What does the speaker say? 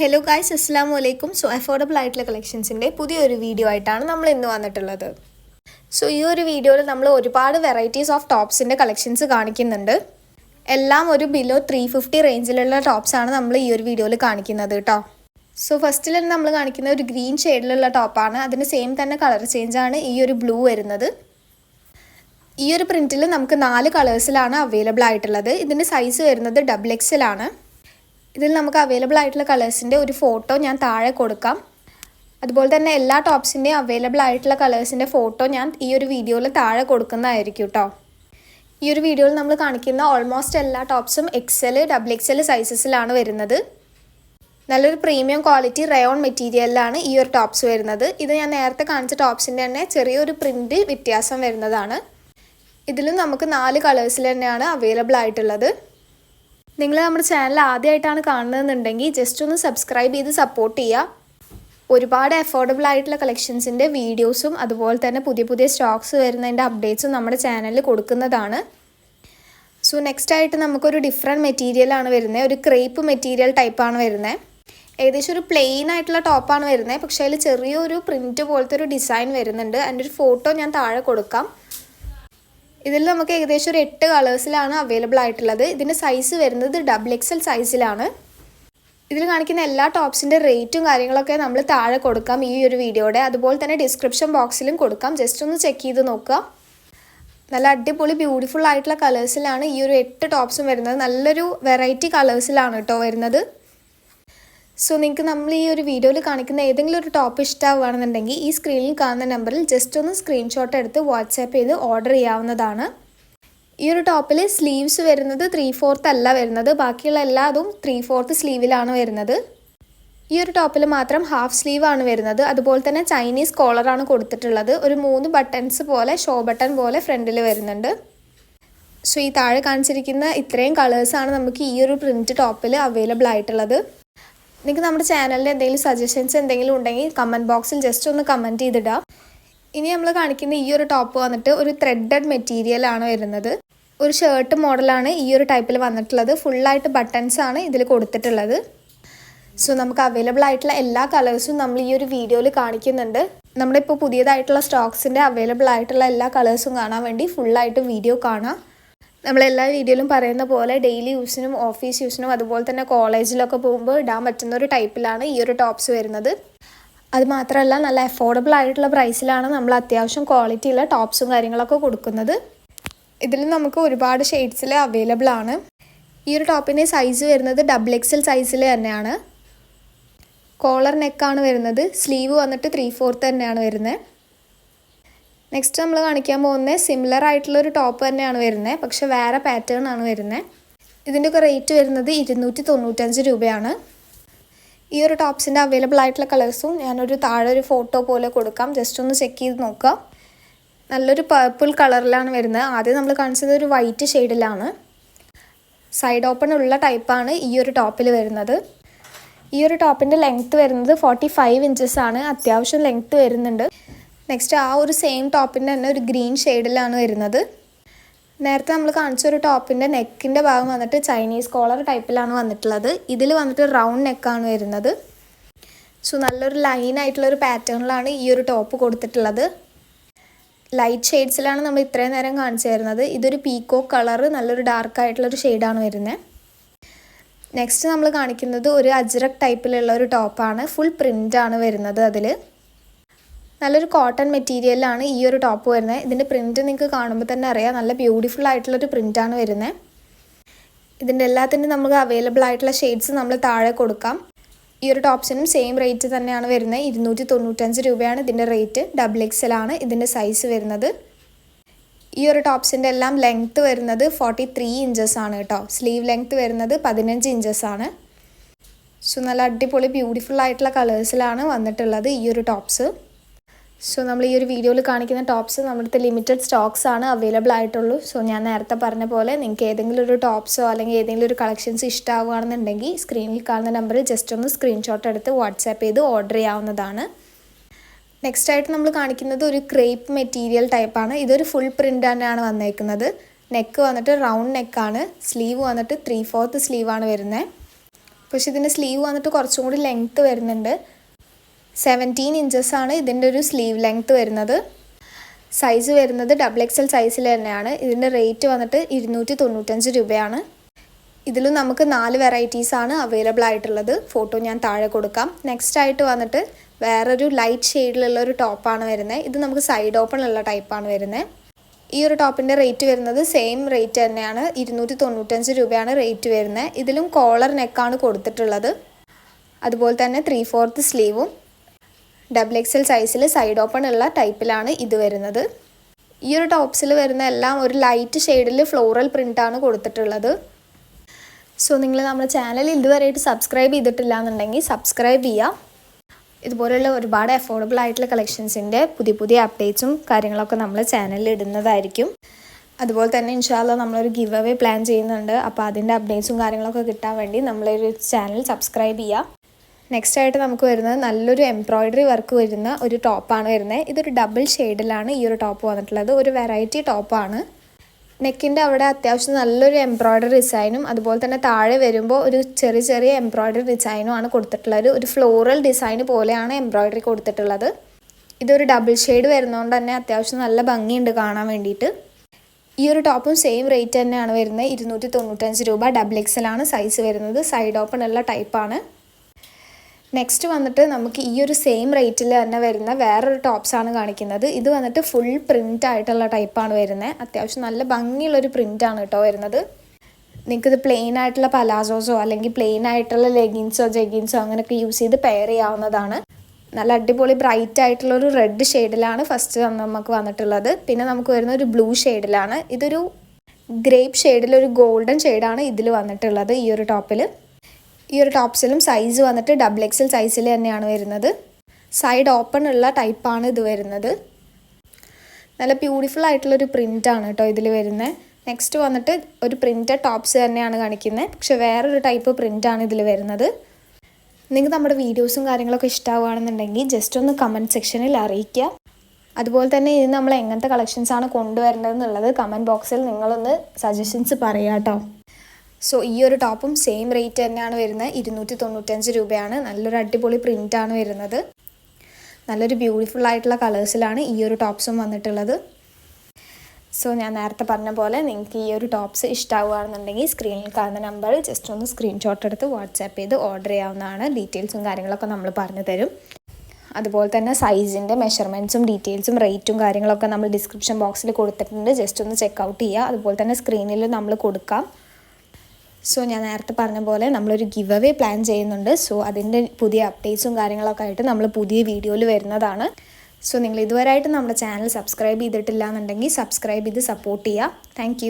Hello guys അസ്സാം വലൈക്കും so affordable ആയിട്ടുള്ള കളക്ഷൻസിന്റെ പുതിയൊരു വീഡിയോ ആയിട്ടാണ് നമ്മൾ ഇന്ന് വന്നിട്ടുള്ളത്. സോ ഈ ഒരു വീഡിയോയിൽ നമ്മൾ ഒരുപാട് വെറൈറ്റീസ് ഓഫ് ടോപ്സിന്റെ കളക്ഷൻസ് കാണിക്കുന്നുണ്ട്. എല്ലാം ഒരു ബിലോ ത്രീ ഫിഫ്റ്റി റേഞ്ചിലുള്ള ടോപ്സാണ് നമ്മൾ ഈ ഒരു വീഡിയോയിൽ കാണിക്കുന്നത് കേട്ടോ സോ ഫസ്റ്റിൽ തന്നെ നമ്മൾ കാണിക്കുന്ന ഒരു ഗ്രീൻ ഷെയ്ഡിലുള്ള ടോപ്പാണ് അതിന് സെയിം തന്നെ കളർ ചേഞ്ചാണ് ഈ ഒരു ബ്ലൂ വരുന്നത്. ഈ ഒരു പ്രിന്റിൽ നമുക്ക് നാല് കളേഴ്സിലാണ് അവൈലബിൾ ആയിട്ടുള്ളത്. ഇതിന്റെ സൈസ് വരുന്നത് ഡബിൾ എക്സലാണ് ഇതിൽ നമുക്ക് അവൈലബിൾ ആയിട്ടുള്ള കളേഴ്സിന്റെ ഒരു ഫോട്ടോ ഞാൻ താഴെ കൊടുക്കാം. അതുപോലെ തന്നെ എല്ലാ ടോപ്സിന്റെയും അവൈലബിൾ ആയിട്ടുള്ള കളേഴ്സിന്റെ ഫോട്ടോ ഞാൻ ഈ ഒരു വീഡിയോയിൽ താഴെ കൊടുക്കുന്നതായിരിക്കും കേട്ടോ ഈ ഒരു വീഡിയോയിൽ നമ്മൾ കാണിക്കുന്ന ഓൾമോസ്റ്റ് എല്ലാ ടോപ്സും എക്സൽ ഡബിൾ എക്സൽ സൈസസിലാണ് വരുന്നത്. നല്ലൊരു പ്രീമിയം ക്വാളിറ്റി റയോൺ മെറ്റീരിയലിലാണ് ഈ ഒരു ടോപ്സ് വരുന്നത്. ഇത് ഞാൻ നേരത്തെ കാണിച്ച ടോപ്സിന്റെ തന്നെ ചെറിയൊരു പ്രിന്റ് വ്യത്യാസം വരുന്നതാണ്. ഇതിലും നമുക്ക് നാല് കളേഴ്സിൽ തന്നെയാണ് അവൈലബിൾ ആയിട്ടുള്ളത്. നിങ്ങൾ നമ്മുടെ ചാനൽ ആദ്യമായിട്ടാണ് കാണുന്നതെന്നുണ്ടെങ്കിൽ ജസ്റ്റ് ഒന്ന് സബ്സ്ക്രൈബ് ചെയ്ത് സപ്പോർട്ട് ചെയ്യുക. ഒരുപാട് അഫോർഡബിൾ ആയിട്ടുള്ള കളക്ഷൻസിന്റെ വീഡിയോസും അതുപോലെ തന്നെ പുതിയ പുതിയ സ്റ്റോക്സ് വരുന്നതിന്റെ അപ്ഡേറ്റ്സും നമ്മുടെ ചാനലിൽ കൊടുക്കുന്നതാണ്. സോ നെക്സ്റ്റ് ആയിട്ട് നമുക്കൊരു ഡിഫറെന്റ് മെറ്റീരിയലാണ് വരുന്നത്. ഒരു ക്രേപ്പ് മെറ്റീരിയൽ ടൈപ്പാണ് വരുന്നത്. ഏകദേശം ഒരു പ്ലെയിൻ ആയിട്ടുള്ള ടോപ്പാണ് വരുന്നത്. പക്ഷേ അതിൽ ചെറിയൊരു പ്രിന്റ് പോലത്തെ ഒരു ഡിസൈൻ വരുന്നുണ്ട്. അതിന്റെ ഒരു ഫോട്ടോ ഞാൻ താഴെ കൊടുക്കാം. ഇതിൽ നമുക്ക് ഏകദേശം ഒരു എട്ട് കളേഴ്സിലാണ് അവൈലബിൾ ആയിട്ടുള്ളത്. ഇതിന്റെ സൈസ് വരുന്നത് ഡബിൾ എക്സൽ സൈസിലാണ് ഇതിൽ കാണിക്കുന്ന എല്ലാ ടോപ്സിന്റെ റേറ്റും കാര്യങ്ങളൊക്കെ നമ്മൾ താഴെ കൊടുക്കാം ഈ ഒരു വീഡിയോയുടെ അതുപോലെ തന്നെ ഡിസ്ക്രിപ്ഷൻ ബോക്സിലും കൊടുക്കാം. ജസ്റ്റ് ഒന്ന് ചെക്ക് ചെയ്ത് നോക്കുക. നല്ല അടിപൊളി ബ്യൂട്ടിഫുൾ ആയിട്ടുള്ള കളേഴ്സിലാണ് ഈ ഒരു എട്ട് ടോപ്സും വരുന്നത്. നല്ലൊരു വെറൈറ്റി കളേഴ്സിലാണ് കേട്ടോ വരുന്നത്. സോ നിങ്ങൾക്ക് നമ്മൾ ഈ ഒരു വീഡിയോയിൽ കാണിക്കുന്ന ഏതെങ്കിലും ഒരു ടോപ്പ് ഇഷ്ടമാവുകയാണെന്നുണ്ടെങ്കിൽ ഈ സ്ക്രീനിൽ കാണുന്ന നമ്പറിൽ ജസ്റ്റ് ഒന്ന് സ്ക്രീൻഷോട്ട് എടുത്ത് വാട്സാപ്പ് ചെയ്ത് ഓർഡർ ചെയ്യാവുന്നതാണ്. ഈ ഒരു ടോപ്പിൽ സ്ലീവ്സ് വരുന്നത് ത്രീ ഫോർത്ത് അല്ല വരുന്നത്. ബാക്കിയുള്ള എല്ലാതും ത്രീ ഫോർത്ത് സ്ലീവിലാണ് വരുന്നത്. ഈ ഒരു ടോപ്പിൽ മാത്രം ഹാഫ് സ്ലീവ് ആണ് വരുന്നത്. അതുപോലെ തന്നെ ചൈനീസ് കോളറാണ് കൊടുത്തിട്ടുള്ളത്. ഒരു മൂന്ന് ബട്ടൺസ് പോലെ ഷോ ബട്ടൺ പോലെ ഫ്രണ്ടിൽ വരുന്നുണ്ട്. സോ ഈ താഴെ കാണിച്ചിരിക്കുന്ന ഇത്രയും കളേഴ്സാണ് നമുക്ക് ഈ ഒരു പ്രിന്റ് ടോപ്പിൽ അവൈലബിൾ ആയിട്ടുള്ളത്. നിങ്ങൾക്ക് നമ്മുടെ ചാനലിൽ എന്തെങ്കിലും സജഷൻസ് എന്തെങ്കിലും ഉണ്ടെങ്കിൽ കമന്റ് ബോക്സിൽ ജസ്റ്റ് ഒന്ന് കമന്റ് ചെയ്തിടാം. ഇനി നമ്മൾ കാണിക്കുന്ന ഈ ഒരു ടോപ്പ് വന്നിട്ട് ഒരു ത്രെഡഡ് മെറ്റീരിയൽ ആണ് വരുന്നത്. ഒരു ഷർട്ട് മോഡലാണ് ഈ ഒരു ടൈപ്പിൽ വന്നിട്ടുള്ളത്. ഫുള്ളായിട്ട് ബട്ടൺസ് ആണ് ഇതിൽ കൊടുത്തിട്ടുള്ളത്. സോ നമുക്ക് അവൈലബിൾ ആയിട്ടുള്ള എല്ലാ കളേഴ്സും നമ്മൾ ഈ ഒരു വീഡിയോയിൽ കാണിക്കുന്നുണ്ട്. നമ്മുടെ ഇപ്പോൾ പുതിയതായിട്ടുള്ള സ്റ്റോക്സിന്റെ അവൈലബിൾ ആയിട്ടുള്ള എല്ലാ കളേഴ്സും കാണാൻ വേണ്ടി ഫുള്ളായിട്ട് വീഡിയോ കാണാം. നമ്മളെല്ലാ വീഡിയോയിലും പറയുന്ന പോലെ ഡെയിലി യൂസിനും ഓഫീസ് യൂസിനും അതുപോലെ തന്നെ കോളേജിലൊക്കെ പോകുമ്പോൾ ഇടാൻ പറ്റുന്ന ഒരു ടൈപ്പിലാണ് ഈ ഒരു ടോപ്സ് വരുന്നത്. അതുമാത്രമല്ല നല്ല അഫോർഡബിൾ ആയിട്ടുള്ള പ്രൈസിലാണ് നമ്മൾ അത്യാവശ്യം ക്വാളിറ്റിയുള്ള ടോപ്സും കാര്യങ്ങളൊക്കെ കൊടുക്കുന്നത്. ഇതിൽ നമുക്ക് ഒരുപാട് ഷെയ്ഡ്സിൽ അവൈലബിൾ ആണ്. ഈ ഒരു ടോപ്പിന്റെ സൈസ് വരുന്നത് ഡബിൾ എക്സൽ സൈസിൽ തന്നെയാണ്. കോളർ നെക്കാണ് വരുന്നത്. സ്ലീവ് വന്നിട്ട് ത്രീ ഫോർത്ത് തന്നെയാണ് വരുന്നത്. നെക്സ്റ്റ് നമ്മൾ കാണിക്കാൻ പോകുന്നത് സിമിലർ ആയിട്ടുള്ള ഒരു ടോപ്പ് തന്നെയാണ് വരുന്നത്. പക്ഷെ വേറെ പാറ്റേൺ ആണ് വരുന്നത്. ഇതിന്റെയൊക്കെ റേറ്റ് വരുന്നത് ഇരുന്നൂറ്റി തൊണ്ണൂറ്റഞ്ച് രൂപയാണ്. ഈ ഒരു ടോപ്സിന്റെ അവൈലബിൾ ആയിട്ടുള്ള കളേഴ്സും ഞാനൊരു താഴെ ഒരു ഫോട്ടോ പോലെ കൊടുക്കാം. ജസ്റ്റ് ഒന്ന് ചെക്ക് ചെയ്ത് നോക്കാം. നല്ലൊരു പേർപ്പിൾ കളറിലാണ് വരുന്നത്. ആദ്യം നമ്മൾ കാണിച്ചത് ഒരു വൈറ്റ് ഷെയ്ഡിലാണ് സൈഡ് ഓപ്പൺ ഉള്ള ടൈപ്പാണ് ഈ ഒരു ടോപ്പിൽ വരുന്നത്. ഈ ഒരു ടോപ്പിന്റെ ലെങ്ത്ത് വരുന്നത് ഫോർട്ടി ഫൈവ് ഇഞ്ചസ് ആണ്. അത്യാവശ്യം ലെങ്ത്ത് വരുന്നുണ്ട്. നെക്സ്റ്റ് ആ ഒരു സെയിം ടോപ്പിന്റെ തന്നെ ഒരു ഗ്രീൻ ഷെയ്ഡിലാണ് വരുന്നത്. നേരത്തെ നമ്മൾ കാണിച്ച ഒരു ടോപ്പിന്റെ നെക്കിന്റെ ഭാഗം വന്നിട്ട് ചൈനീസ് കോളർ ടൈപ്പിലാണ് വന്നിട്ടുള്ളത്. ഇതിൽ വന്നിട്ട് റൗണ്ട് നെക്കാണ് വരുന്നത്. സോ നല്ലൊരു ഒരു പാറ്റേണിലാണ് ഈ ഒരു ടോപ്പ് കൊടുത്തിട്ടുള്ളത്. ലൈറ്റ് ഷെയ്ഡ്സിലാണ് നമ്മൾ ഇത്രയും നേരം കാണിച്ചു തരുന്നത്. ഇതൊരു പീക്കോ കളറ് നല്ലൊരു ഡാർക്ക് ആയിട്ടുള്ളൊരു ഷെയ്ഡാണ് വരുന്നത് നെക്സ്റ്റ് നമ്മൾ കാണിക്കുന്നത് ഒരു അജ്രക് ടൈപ്പിലുള്ള ഒരു ടോപ്പാണ് ഫുൾ പ്രിന്റാണ് വരുന്നത് അതിൽ നല്ലൊരു കോട്ടൺ മെറ്റീരിയലാണ് ഈ ഒരു ടോപ്പ് വരുന്നത് ഇതിന്റെ പ്രിന്റ് നിങ്ങൾക്ക് കാണുമ്പോൾ തന്നെ അറിയാം. നല്ല ബ്യൂട്ടിഫുൾ ആയിട്ടുള്ളൊരു പ്രിന്റാണ് വരുന്നത് ഇതിന്റെ എല്ലാത്തിന്റെ നമുക്ക് അവൈലബിൾ ആയിട്ടുള്ള ഷെയ്ഡ്സ് നമ്മൾ താഴെ കൊടുക്കാം. ഈ ഒരു ടോപ്സിനും സെയിം റേറ്റ് തന്നെയാണ് വരുന്നത് ഇരുന്നൂറ്റി തൊണ്ണൂറ്റഞ്ച് രൂപയാണ് ഇതിന്റെ റേറ്റ് ഡബിൾ എക്സൽ ആണ് ഇതിന്റെ സൈസ് വരുന്നത്. ഈ ഒരു ടോപ്സിന്റെ എല്ലാം ലെങ്ത്ത് വരുന്നത് ഫോർട്ടി ത്രീ ഇഞ്ചസ് ആണ് കേട്ടോ. സ്ലീവ് ലെങ്ത്ത് വരുന്നത് പതിനഞ്ച് ഇഞ്ചസ് ആണ്. സോ നല്ല അടിപൊളി ബ്യൂട്ടിഫുൾ ആയിട്ടുള്ള കളേഴ്സിലാണ് വന്നിട്ടുള്ളത് ഈ ഒരു ടോപ്സ് സോ നമ്മൾ ഈ ഒരു വീഡിയോയിൽ കാണിക്കുന്ന ടോപ്സ് നമ്മുടെ ലിമിറ്റഡ് സ്റ്റോക്സ് ആണ് അവൈലബിൾ ആയിട്ടുള്ളൂ. സോ ഞാൻ നേരത്തെ പറഞ്ഞ പോലെ നിങ്ങൾക്ക് ഏതെങ്കിലും ഒരു ടോപ്സോ അല്ലെങ്കിൽ ഏതെങ്കിലും ഒരു കളക്ഷൻസ് ഇഷ്ടമാവുകയാണെന്നുണ്ടെങ്കിൽ സ്ക്രീനിൽ കാണുന്ന നമ്പറിൽ ജസ്റ്റ് ഒന്ന് സ്ക്രീൻഷോട്ട് എടുത്ത് വാട്സാപ്പ് ചെയ്ത് ഓർഡർ ചെയ്യാവുന്നതാണ്. നെക്സ്റ്റ് ആയിട്ട് നമ്മൾ കാണിക്കുന്നത് ഒരു ക്രേപ്പ് മെറ്റീരിയൽ ടൈപ്പാണ് ഇതൊരു ഫുൾ പ്രിന്റ് തന്നെയാണ് വന്നേക്കുന്നത്. നെക്ക് വന്നിട്ട് റൗണ്ട് നെക്കാണ് സ്ലീവ് വന്നിട്ട് ത്രീ ഫോർത്ത് സ്ലീവാണ് വരുന്നത്. പക്ഷേ ഇതിന്റെ സ്ലീവ് വന്നിട്ട് കുറച്ചും കൂടി ലെങ്ത്ത് വരുന്നുണ്ട്. സെവന്റീൻ ആണ് ഇതിന്റെ ഒരു സ്ലീവ് ലെങ്ത്ത് വരുന്നത്. സൈസ് വരുന്നത് ഡബിൾ എക്സ് എൽ സൈസിൽ തന്നെയാണ്. ഇതിന്റെ റേറ്റ് വന്നിട്ട് ഇരുന്നൂറ്റി തൊണ്ണൂറ്റഞ്ച് രൂപയാണ്. ഇതിലും നമുക്ക് നാല് വെറൈറ്റീസ് ആണ് അവൈലബിൾ ആയിട്ടുള്ളത്. ഫോട്ടോ ഞാൻ താഴെ കൊടുക്കാം. നെക്സ്റ്റ് ആയിട്ട് വന്നിട്ട് വേറൊരു ലൈറ്റ് ഷെയ്ഡിലുള്ള ഒരു ടോപ്പാണ് വരുന്നത് ഇത് നമുക്ക് സൈഡ് ഓപ്പൺ ഉള്ള ടൈപ്പാണ് വരുന്നത് ഈ ഒരു ടോപ്പിന്റെ റേറ്റ് വരുന്നത് സെയിം റേറ്റ് തന്നെയാണ്. ഇരുന്നൂറ്റി തൊണ്ണൂറ്റഞ്ച് രൂപയാണ് റേറ്റ് വരുന്നത് ഇതിലും കോളർ നെക്കാണ് കൊടുത്തിട്ടുള്ളത്. അതുപോലെ തന്നെ ത്രീ ഫോർത്ത് സ്ലീവും ഡബിൾ എക്സ് എൽ സൈസിൽ സൈഡ് ഓപ്പൺ ഉള്ള ടൈപ്പിലാണ് ഇത് വരുന്നത്. ഈ ഒരു ടോപ്സിൽ വരുന്ന എല്ലാം ഒരു ലൈറ്റ് ഷെയ്ഡിൽ ഫ്ലോറൽ പ്രിന്റാണ് കൊടുത്തിട്ടുള്ളത്. സോ നിങ്ങൾ നമ്മുടെ ചാനൽ ഇതുവരെയായിട്ട് സബ്സ്ക്രൈബ് ചെയ്തിട്ടില്ല എന്നുണ്ടെങ്കിൽ സബ്സ്ക്രൈബ് ചെയ്യുക ഇതുപോലെയുള്ള ഒരുപാട് അഫോർഡബിൾ ആയിട്ടുള്ള കളക്ഷൻസിന്റെ പുതിയ പുതിയ അപ്ഡേറ്റ്സും കാര്യങ്ങളൊക്കെ നമ്മൾ ചാനലിൽ ഇടുന്നതായിരിക്കും. അതുപോലെ തന്നെ ഇൻഷാല്ല നമ്മളൊരു ഗിവ് അവേ പ്ലാൻ ചെയ്യുന്നുണ്ട് അപ്പോൾ അതിന്റെ അപ്ഡേറ്റ്സും കാര്യങ്ങളൊക്കെ കിട്ടാൻ വേണ്ടി നമ്മളൊരു ചാനൽ സബ്സ്ക്രൈബ് ചെയ്യുക നെക്സ്റ്റ് ആയിട്ട് നമുക്ക് വരുന്നത് നല്ലൊരു എംബ്രോയ്ഡറി വർക്ക് വരുന്ന ഒരു ടോപ്പാണ് വരുന്നത് ഇതൊരു ഡബിൾ ഷെയ്ഡിലാണ് ഈ ഒരു ടോപ്പ് വന്നിട്ടുള്ളത്. ഒരു വെറൈറ്റി ടോപ്പാണ് നെക്കിന്റെ അവിടെ അത്യാവശ്യം നല്ലൊരു എംബ്രോയ്ഡറി ഡിസൈനും അതുപോലെ തന്നെ താഴെ വരുമ്പോൾ ഒരു ചെറിയ ചെറിയ എംബ്രോയ്ഡറി ഡിസൈനും ആണ് കൊടുത്തിട്ടുള്ളത്. ഒരു ഫ്ലോറൽ ഡിസൈൻ പോലെയാണ് എംബ്രോയ്ഡറി കൊടുത്തിട്ടുള്ളത്. ഇതൊരു ഡബിൾ ഷെയ്ഡ് വരുന്നതുകൊണ്ട് തന്നെ അത്യാവശ്യം നല്ല ഭംഗിയുണ്ട് കാണാൻ വേണ്ടിയിട്ട്. ഈ ഒരു ടോപ്പും സെയിം റേറ്റ് തന്നെയാണ് വരുന്നത്. ഇരുന്നൂറ്റി തൊണ്ണൂറ്റഞ്ച് രൂപ ഡബിൾ എക്സലാണ് സൈസ് വരുന്നത്. സൈഡ് ഓപ്പൺ ഉള്ള ടൈപ്പാണ് നെക്സ്റ്റ് വന്നിട്ട് നമുക്ക് ഈ ഒരു സെയിം റേറ്റിൽ തന്നെ വരുന്ന വേറൊരു ടോപ്സാണ് കാണിക്കുന്നത്. ഇത് വന്നിട്ട് ഫുൾ പ്രിന്റ് ആയിട്ടുള്ള ടൈപ്പാണ് വരുന്നത് അത്യാവശ്യം നല്ല ഭംഗിയുള്ളൊരു പ്രിന്റ് ആണ് കേട്ടോ വരുന്നത്. നിങ്ങൾക്കിത് പ്ലെയിൻ ആയിട്ടുള്ള പലാസോസോ അല്ലെങ്കിൽ പ്ലെയിൻ ആയിട്ടുള്ള ലെഗിൻസോ ജെഗിൻസോ അങ്ങനെയൊക്കെ യൂസ് ചെയ്ത് പെയർ ചെയ്യാവുന്നതാണ്. നല്ല അടിപൊളി ബ്രൈറ്റ് ആയിട്ടുള്ള ഒരു റെഡ് ഷെയ്ഡിലാണ് ഫസ്റ്റ് നമുക്ക് വന്നിട്ടുള്ളത്. പിന്നെ നമുക്ക് വരുന്ന ഒരു ബ്ലൂ ഷെയ്ഡിലാണ് ഇതൊരു ഗ്രേപ്പ് ഷെയ്ഡിൽ ഒരു ഗോൾഡൻ ഷെയ്ഡാണ് ഇതിൽ വന്നിട്ടുള്ളത് ഈ ഒരു ടോപ്പിൽ ഈ ഒരു ടോപ്സിലും സൈസ് വന്നിട്ട് ഡബിൾ എക്സൽ സൈസിൽ തന്നെയാണ് വരുന്നത്. സൈഡ് ഓപ്പൺ ഉള്ള ടൈപ്പാണ് ഇത് വരുന്നത്. നല്ല ബ്യൂട്ടിഫുൾ ആയിട്ടുള്ളൊരു പ്രിന്റാണ് കേട്ടോ ഇതിൽ വരുന്നത് നെക്സ്റ്റ് വന്നിട്ട് ഒരു പ്രിന്റ് ടോപ്സ് തന്നെയാണ് കാണിക്കുന്നത് പക്ഷെ വേറൊരു ടൈപ്പ് പ്രിന്റാണ് ഇതിൽ വരുന്നത്. നിങ്ങൾക്ക് നമ്മുടെ വീഡിയോസും കാര്യങ്ങളൊക്കെ ഇഷ്ടമാവുകയാണെന്നുണ്ടെങ്കിൽ ജസ്റ്റ് ഒന്ന് കമന്റ് സെക്ഷനിൽ അറിയിക്കുക. അതുപോലെ തന്നെ ഇത് നമ്മൾ എങ്ങനത്തെ കളക്ഷൻസാണ് ആണ് കൊണ്ടുവരേണ്ടതെന്നുള്ളത് കമന്റ് ബോക്സിൽ നിങ്ങളൊന്ന് സജഷൻസ് പറയാം കേട്ടോ സോ ഈ ഒരു ടോപ്പും സെയിം റേറ്റ് തന്നെയാണ് വരുന്നത്. ഇരുന്നൂറ്റി തൊണ്ണൂറ്റഞ്ച് രൂപയാണ്. നല്ലൊരു അടിപൊളി പ്രിന്റാണ് വരുന്നത്. നല്ലൊരു ബ്യൂട്ടിഫുൾ ആയിട്ടുള്ള കളേഴ്സിലാണ് ഈ ഒരു ടോപ്സും വന്നിട്ടുള്ളത്. സോ ഞാൻ നേരത്തെ പറഞ്ഞ പോലെ നിങ്ങൾക്ക് ഈ ഒരു ടോപ്സ് ഇഷ്ടമാവുകയാണെന്നുണ്ടെങ്കിൽ സ്ക്രീനിൽ കാണുന്ന നമ്പർ ജസ്റ്റ് ഒന്ന് സ്ക്രീൻഷോട്ട് എടുത്ത് വാട്സാപ്പ് ചെയ്ത് ഓർഡർ ചെയ്യാവുന്നതാണ്. ഡീറ്റെയിൽസും കാര്യങ്ങളൊക്കെ നമ്മൾ പറഞ്ഞു തരും. അതുപോലെ തന്നെ സൈസിന്റെ മെഷർമെന്റ്സും ഡീറ്റെയിൽസും റേറ്റും കാര്യങ്ങളൊക്കെ നമ്മൾ ഡിസ്ക്രിപ്ഷൻ ബോക്സിൽ കൊടുത്തിട്ടുണ്ട്. ജസ്റ്റ് ഒന്ന് ചെക്ക് ഔട്ട് ചെയ്യുക. അതുപോലെ തന്നെ സ്ക്രീനിൽ നമ്മൾ കൊടുക്കാം. സോ ഞാൻ നേരത്തെ പറഞ്ഞ പോലെ നമ്മളൊരു ഗിവ് അവേ പ്ലാൻ ചെയ്യുന്നുണ്ട്. സോ അതിന്റെ പുതിയ അപ്ഡേറ്റ്സും കാര്യങ്ങളൊക്കെ ആയിട്ട് നമ്മൾ പുതിയ വീഡിയോയിൽ വരുന്നതാണ്. സോ നിങ്ങൾ ഇതുവരെയായിട്ട് നമ്മുടെ ചാനൽ സബ്സ്ക്രൈബ് ചെയ്തിട്ടില്ല എന്നുണ്ടെങ്കിൽ സബ്സ്ക്രൈബ് ചെയ്ത് സപ്പോർട്ട് ചെയ്യുക. താങ്ക്